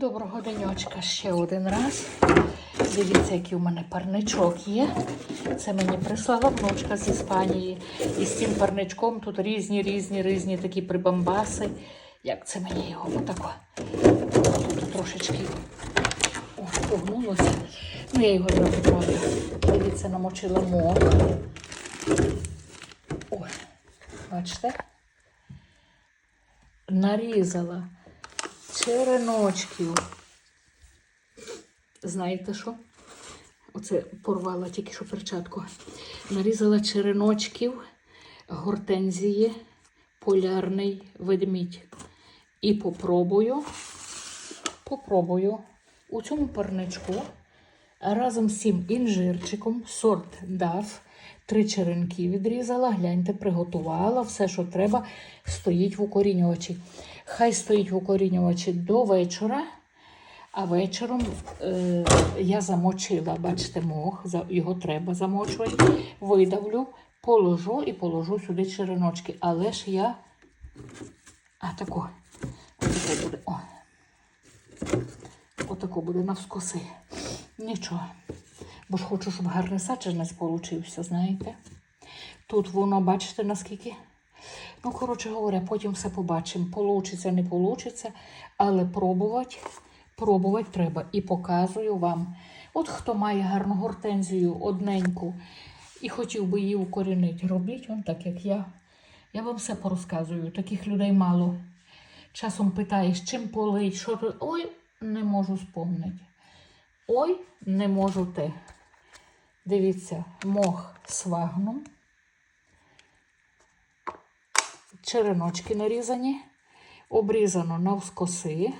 Доброго денечка ще один раз. Дивіться, який у мене парничок є. Це мені прислала внучка з Іспанії. І з цим парничком тут різні, різні, різні такі прибамбаси. Як це мені його отако? Тут трошечки погнулося. Ну, я його правда. Дивіться, намочила мох. Ой, бачите? Нарізала череночків. Знаєте що? Оце порвала тільки що перчатку. Нарізала череночків, гортензії, полярний ведмідь. І попробую, попробую у цьому парничку разом з цим інжирчиком, сорт дав, три черенки відрізала, гляньте, приготувала, все, що треба, стоїть в укорінювачі. Хай стоїть в укорінювачі до вечора. А вечором е, я замочила, бачите, мох, його треба замочувати. Видавлю, положу і положу сюди череночки. Але ж я. А тако. Отако буде. О. Отако буде навскоси. Нічого. Бо ж хочу, щоб гарний саджанець получився, знаєте. Тут воно, бачите, наскільки. Ну, коротше говоря, потім все побачимо. Получиться, не получиться, але пробувати, пробувати треба. І показую вам. От хто має гарну гортензію, одненьку, і хотів би її укорінити, робіть он так, як я. Я вам все порозказую. Таких людей мало. Часом питаєш, чим полить, що тут. Ой, не можу спомнити. Ой, не можу те. Дивіться, мох свагну череночки нарізані, обрізано навскоси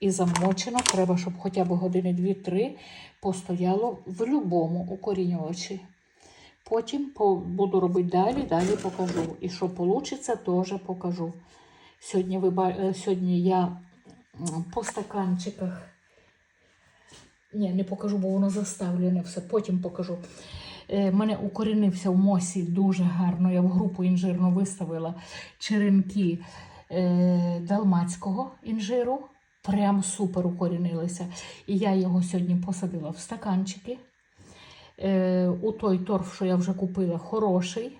і замочено. Треба, щоб хоча б години 2-3 постояло в будь-якому укорінювачі. Потім буду робити далі, далі покажу. І що вийде, теж покажу. Сьогодні, ви, е, сьогодні я по стаканчиках. Ні, не покажу, бо воно заставлене все. Потім покажу. Е, мене укорінився в мосі дуже гарно. Я в групу інжирну виставила черенки е, далмацького інжиру. Прям супер укорінилися. І я його сьогодні посадила в стаканчики. Е, у той торф, що я вже купила, хороший.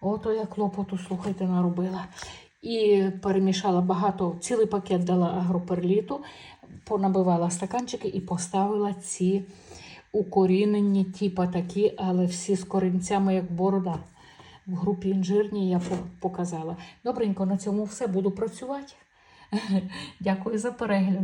Ото я клопоту, слухайте, наробила. І перемішала багато, цілий пакет дала агроперліту, понабивала стаканчики і поставила ці укорінені, типа такі, але всі з корінцями, як борода. В групі інжирній я показала. Добренько, на цьому все буду працювати. Дякую за перегляд.